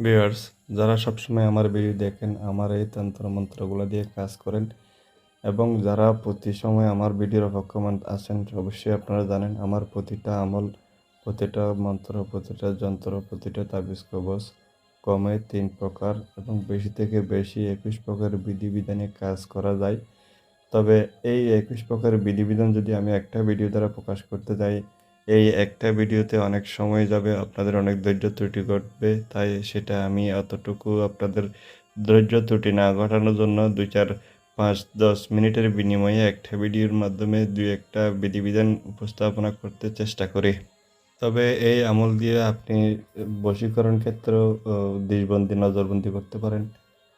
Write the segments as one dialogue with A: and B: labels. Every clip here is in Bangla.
A: ভিউয়ার্স যারা সবসময় আমার ভিডিও দেখেন, আমার এই তন্ত্র মন্ত্রগুলো দিয়ে কাজ করেন, এবং যারা প্রতি সময় আমার ভিডিওর অপেক্ষমান আছেন, অবশ্যই আপনারা জানেন, আমার প্রতিটা আমল, প্রতিটা মন্ত্র, প্রতিটা যন্ত্র, প্রতিটা তাবিজ কবচ কমে তিন প্রকার এবং বেশি থেকে বেশি একুশ প্রকার বিধিবিধানে কাজ করা যায়। তবে এই একুশ প্রকার বিধিবিধান যদি আমি একটা ভিডিও দ্বারা প্রকাশ করতে যাই এই একটা ভিডিওতে অনেক সময় যাবে আপনাদের অনেক ধৈর্য ত্রুটি ঘটবে তাই সেটা আমি অতটুকু আপনাদের ধৈর্য ত্রুটি না ঘটানোর জন্য দুই চার পাঁচ দশ মিনিটের বিনিময়ে একটা ভিডিওর মাধ্যমে দুই একটা বিধিবিধান উপস্থাপনা করতে চেষ্টা করি। তবে এই আমল দিয়ে আপনি বশীকরণ ক্ষেত্রেও আহ, দৃষ্টিবন্দি নজরবন্দি করতে পারেন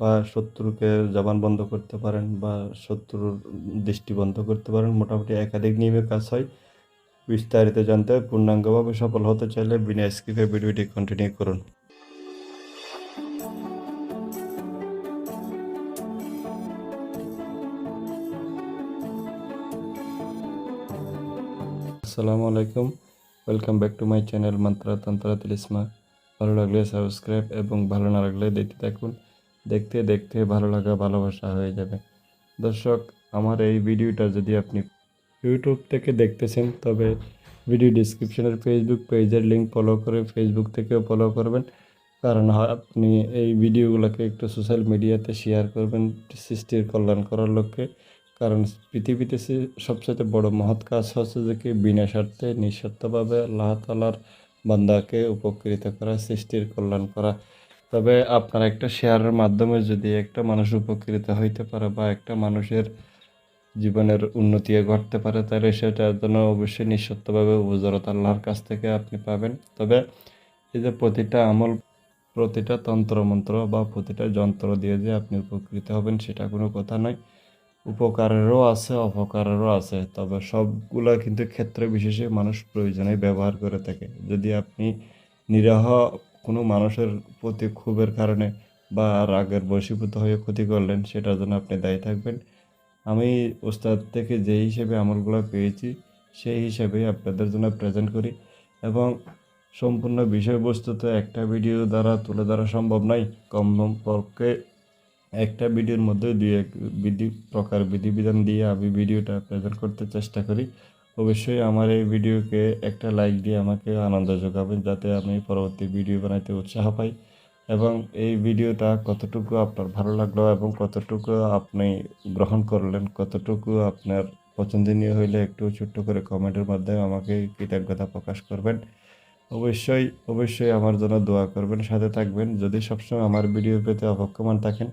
A: বা শত্রুকে জবান বন্ধ করতে পারেন বা শত্রুর দৃষ্টি বন্ধ করতে পারেন মোটামুটি একাধিক নিয়মে কাজ হয়। বিস্তারিত জানতে পূর্ণাঙ্গভাবে সফল হতে চাইলে বিনা স্কিপে ভিডিওটি কন্টিনিউ করুন। আসসালামু আলাইকুম। Welcome back to my channel Mantra Tantra Tilisma ভালো লাগলে সাবস্ক্রাইব এবং ভালো না লাগলে দেখতে থাকুন। দেখতে দেখতে ভালো লাগা, ভালোবাসা হয়ে যাবে। দর্শক, আমার এই ভিডিওটা যদি আপনি ইউটিউব থেকে দেখতেছেন, তবে ভিডিও ডিসক্রিপশনের ফেসবুক পেজের লিঙ্ক ফলো করে ফেসবুক থেকেও ফলো করবেন। কারণ আপনি এই ভিডিওগুলোকে একটু সোশ্যাল মিডিয়াতে শেয়ার করবেন সৃষ্টির কল্যাণ করার লক্ষ্যে। কারণ পৃথিবীতে সবচেয়ে বড় মহৎ কাজ হচ্ছে যে কি বিনা স্বার্থে, নিঃস্বার্থভাবে আল্লাহ তালার বান্দাকে উপকৃত করা, সৃষ্টির কল্যাণ করা। তবে আপনার একটা শেয়ারের মাধ্যমে যদি একটা মানুষ উপকৃত হইতে পারে বা একটা মানুষের জীবনের উন্নতি ঘটতে পারে, তাহলে সেটার জন্য অবশ্যই নিঃস্বার্থভাবে উপজরত আল্লাহর কাছ থেকে আপনি পাবেন। তবে এই যে প্রতিটা আমল, প্রতিটা তন্ত্রমন্ত্র বা প্রতিটা যন্ত্র দিয়ে যে আপনি উপকৃত হবেন, সেটা কোনো কথা নয়। উপকারেরও আছে, অপকারেরও আছে, তবে সবগুলা কিন্তু ক্ষেত্রে বিশেষে মানুষ প্রয়োজনে ব্যবহার করে থাকে। যদি আপনি নিরহ কোনো মানুষের প্রতি ক্ষোভের কারণে বা রাগের বশীভূত হয়ে ক্ষতি করলেন, সেটার জন্য আপনি দায়ী থাকবেন। আমি ওস্তাদ থেকে যে হিসেবে আমলগুলো পেয়েছি, সেই হিসাবেই আপনাদের জন্য প্রেজেন্ট করি এবং সম্পূর্ণ বিষয়বস্তু তো একটা ভিডিও দ্বারা তুলে ধরা সম্ভব নয়। কম পক্ষে একটা ভিডিওর মধ্যে দুই এক বিধি প্রকার বিধিবিধান দিয়ে আমি ভিডিওটা প্রেজেন্ট করতে চেষ্টা করি। অবশ্যই আমার এই ভিডিওকে একটা লাইক দিয়ে আমাকে আনন্দ যোগাবেন, যাতে আমি পরবর্তী ভিডিও বানাইতে উৎসাহ পাই। এবং এই ভিডিওটা কতটুকু আপনার ভালো লাগল এবং কতটুকু আপনি গ্রহণ করলেন, কতটুকু আপনার পছন্দনীয় হইলে একটু ছোট্ট করে কমেন্টের মাধ্যমে আমাকে কৃতজ্ঞতা প্রকাশ করবেন। অবশ্যই অবশ্যই আমার জন্য দোয়া করবেন, সাথে থাকবেন। যদি সবসময় আমার ভিডিও পেতে অপেক্ষমান থাকেন,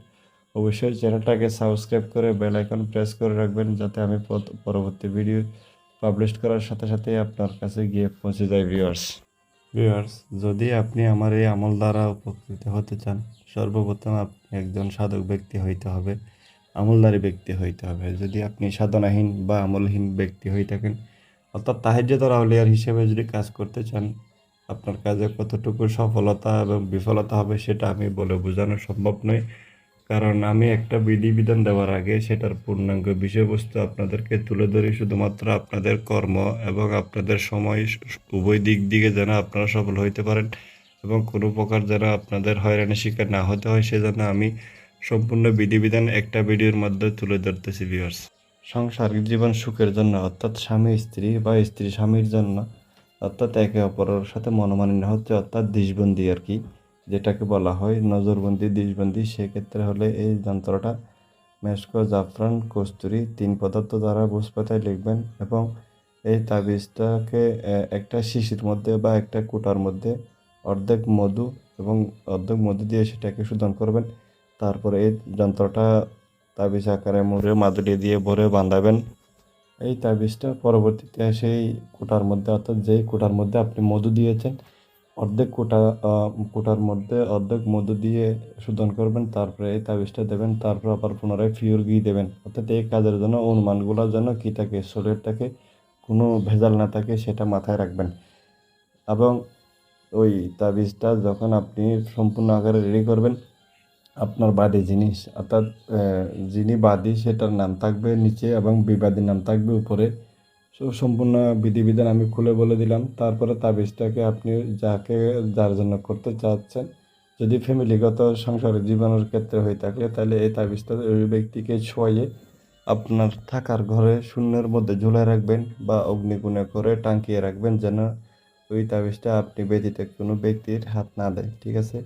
A: অবশ্যই চ্যানেলটাকে সাবস্ক্রাইব করে বেল আইকন প্রেস করে রাখবেন, যাতে আমি পরবর্তী ভিডিও পাবলিশ করার সাথে সাথে আপনার কাছে গিয়ে পৌঁছে যায় ভিউয়ার্স ভিউয়ার্স যদি আপনি আমার এই আমল দ্বারা উপকৃত হতে চান, সর্বপ্রথম আপনি একজন সাধক ব্যক্তি হইতে হবে, আমলদারি ব্যক্তি হইতে হবে। যদি আপনি সাধনাহীন বা আমলহীন ব্যক্তি হয়ে থাকেন, অর্থাৎ তাহাজ্যতর আউলিয়ার হিসেবে যদি কাজ করতে চান, আপনার কাজে কতটুকু সফলতা এবং বিফলতা হবে সেটা আমি বলে বোঝানো সম্ভব নয়। কারণ আমি একটা বিধিবিধান দেওয়ার আগে সেটার পূর্ণাঙ্গ বিষয়বস্তু আপনাদেরকে তুলে ধরি, শুধুমাত্র আপনাদের কর্ম এবং আপনাদের সময় উভয় দিক দিকে যেন আপনারা সফল হইতে পারেন এবং কোনো প্রকার যেন আপনাদের হয়রানির শিকার না হতে হয়, সেজন্য আমি সম্পূর্ণ বিধিবিধান একটা ভিডিওর মধ্যে তুলে ধরতেছি ভিউয়ার্স সাংসারিক জীবন সুখের জন্য, অর্থাৎ স্বামী, স্ত্রী বা স্ত্রী স্বামীর জন্য, অর্থাৎ একে অপরের সাথে মনোমালিন্য হচ্ছে, অর্থাৎ দিশবন্দি আর কি। যেটাকে বলা হয় নজরবন্দি, দিশবন্দি, সেক্ষেত্রে হলে এই যন্ত্রটা মেশকো জাফরান, কস্তুরি তিন পদার্থ দ্বারা বুঝপাতায় লিখবেন এবং এই তাবিজটাকে একটা শিশির মধ্যে বা একটা কুটার মধ্যে অর্ধেক মধু এবং অর্ধেক মধু দিয়ে সেটাকে শোধন করবেন। তারপরে এই যন্ত্রটা তাবিজ আকারে মুড়ে, মাদুলি দিয়ে ভরে বাঁধাবেন। এই তাবিজটা পরবর্তীতে সেই কোটার মধ্যে, অর্থাৎ যেই কোটার মধ্যে আপনি মধু দিয়েছেন অর্ধেক কোটা কোটার মধ্যে অর্ধেক মধু দিয়ে শোধন করবেন, তারপরে এই তাবিজটা দেবেন, তারপর আবার পুনরায় ফিউর ঘি দেবেন। অর্থাৎ এই কাজের জন্য অনুমানগুলোর জন্য কী থাকে শরীরটাকে কোনো ভেজাল না থাকে, সেটা মাথায় রাখবেন। এবং ওই তাবিজটা যখন আপনি সম্পূর্ণ আকারে রেডি করবেন, আপনার বাদী জিনিস, অর্থাৎ যিনি বাদী, সেটার নাম থাকবে নিচে এবং বিবাদীর নাম থাকবে উপরে। সম্পূর্ণ বিধিবিধান আমি খুলে বলে দিলাম। তারপরে তাবিজটাকে আপনি যাকে, যার জন্য করতে চাচ্ছেন, যদি ফ্যামিলিগত সংসারের জীবনের ক্ষেত্রে হয়ে থাকলে, তাহলে এই তাবিজটা ওই ব্যক্তিকে ছোঁয়ে আপনার থাকার ঘরে শূন্যের মধ্যে ঝুলে রাখবেন বা অগ্নিগুণে করে টাঙ্কিয়ে রাখবেন যেন ওই তাবিজটা আপনি ব্যতীত কোনো ব্যক্তির হাত না দেয়, ঠিক আছে?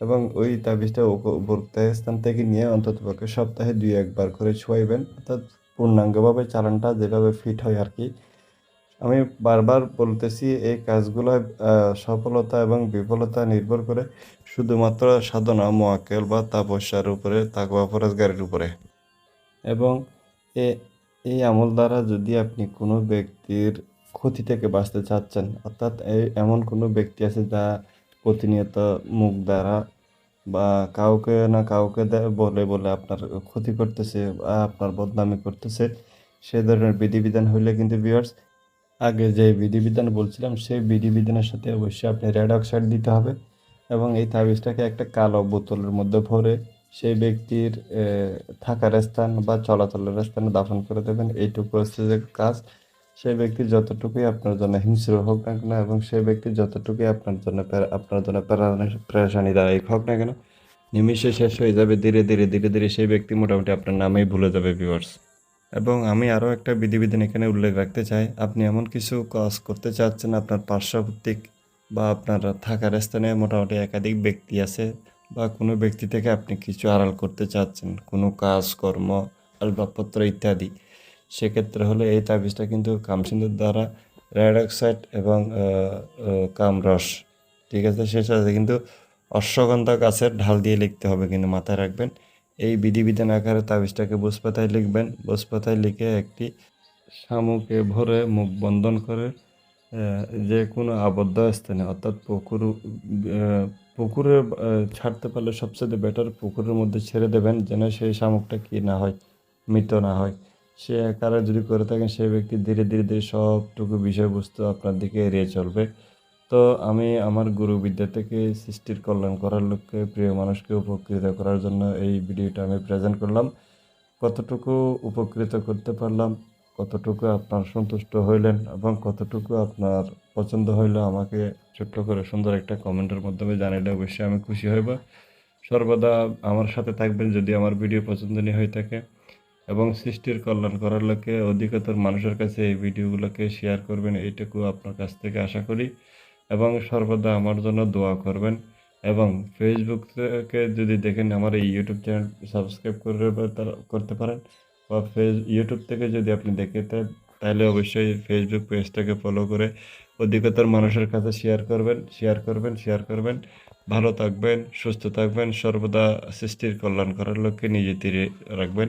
A: এবং ওই তাবিজটা উপরোক্ত স্থান থেকে নিয়ে অন্ততপক্ষে সপ্তাহে দুই একবার করে ছোঁয়াইবেন অর্থাৎ পূর্ণাঙ্গভাবে চালানটা যেভাবে ফিট হয় আর কি। আমি বারবার বলতেছি, এই কাজগুলো সফলতা এবং বিফলতা নির্ভর করে শুধুমাত্র সাধনা, মোয়াক্কেল বা তাপস্যার উপরে, তাকওয়া ফরজগারের উপরে। এবং এ, এই আমল দ্বারা যদি আপনি কোনো ব্যক্তির ক্ষতি থেকে বাঁচতে চাচ্ছেন, অর্থাৎ এমন কোনো ব্যক্তি আছে যা প্রতিনিয়ত মুখ দ্বারা বা কাউকে না কাউকে বলে বলে আপনার ক্ষতি করতেছে আপনার বদনামি করতেছে, সে ধরনের বিধিবিধান হইলে কিন্তু ভিউয়ার্স আগে যে বিধিবিধান বলছিলাম, সেই বিধিবিধানের সাথে অবশ্যই আপনি রেড অক্সাইড দিতে হবে এবং এই তাবিজটাকে একটা কালো বোতলের মধ্যে ভরে সেই ব্যক্তির থাকার স্থান বা চলাচলের স্থানে দাফন করে দেবেন। এইটুকু হচ্ছে যে কাজ। সেই ব্যক্তি যতটুকুই আপনার জন্য হিংস্র হোক না কেন এবং সেই ব্যক্তি যতটুকুই আপনার জন্য আপনার জন্য প্রেশানি দাঁড়াই হোক না কেন, নিমিষে শেষ হয়ে যাবে, ধীরে ধীরে ধীরে ধীরে সেই ব্যক্তি মোটামুটি আপনার নামেই ভুলে যাবে ভিউয়ার্স এবং আমি আরও একটা বিধিবিধান এখানে উল্লেখ রাখতে চাই। আপনি এমন কিছু কাজ করতে চাচ্ছেন, আপনার পার্শ্ববর্তিক বা আপনার থাকার স্থানে মোটামুটি একাধিক ব্যক্তি আছে বা কোনো ব্যক্তি থেকে আপনি কিছু আড়াল করতে চাচ্ছেন, কোনো কাজ কর্ম আসবাবপত্র ইত্যাদি। সেক্ষেত্রে হলে এই তাবিজটা কিন্তু কামসিন্দুর দ্বারা রেড অক্সাইড এবং কামরস, ঠিক আছে? সে সাথে কিন্তু অশ্বগন্ধা গাছের ঢাল দিয়ে লিখতে হবে কিন্তু মাথায় রাখবেন। এই বিধিবিধান আকারে তাবিজটাকে বুঝপাতায় লিখবেন। বুঝপাতায় লিখে একটি শামুকে ভরে মুখ বন্ধন করে যে কোনো আবদ্ধ স্থানে, অর্থাৎ পুকুর পুকুরে ছাড়তে পারলে সবচেয়ে বেটার পুকুরের মধ্যে ছেড়ে দেবেন, যেন সেই শামুকটা কি না হয়, মৃত না হয়। সে আকারে যদি করে থাকেন, সেই ব্যক্তি ধীরে ধীরে ধীরে সবটুকু বিষয়বস্তু আপনার দিকে এড়িয়ে চলবে। তো আমি আমার গুরু বিদ্যা থেকে সৃষ্টির কল্যাণ করার লক্ষ্যে প্রিয় মানুষকে উপকৃত করার জন্য এই ভিডিওটা আমি প্রেজেন্ট করলাম। কতটুকু উপকৃত করতে পারলাম, কতটুকু আপনার সন্তুষ্ট হইলেন এবং কতটুকু আপনার পছন্দ হইল আমাকে ছোট্ট করে সুন্দর একটা কমেন্টের মাধ্যমে জানাইলে অবশ্যই আমি খুশি হইব। সর্বদা আমার সাথে থাকবেন যদি আমার ভিডিও পছন্দনীয় হয়ে থাকে। এবং সৃষ্টির কল্যাণ করার লক্ষ্যে অধিকতর মানুষের কাছে এই ভিডিওগুলোকে শেয়ার করবেন, এইটুকু আপনার কাছ থেকে আশা করি। এবং সর্বদা আমার জন্য দোয়া করবেন। এবং ফেসবুক থেকে যদি দেখেন আমার এই ইউটিউব চ্যানেল সাবস্ক্রাইব করে করতে পারেন। বা ফেস ইউটিউব থেকে যদি আপনি দেখে তাহলে অবশ্যই ফেসবুক পেজটাকে ফলো করে অধিকতর মানুষের কাছে শেয়ার করবেন শেয়ার করবেন শেয়ার করবেন। ভালো থাকবেন, সুস্থ থাকবেন, সর্বদা সৃষ্টির কল্যাণ করার লক্ষ্যে নিজে তীরে রাখবেন।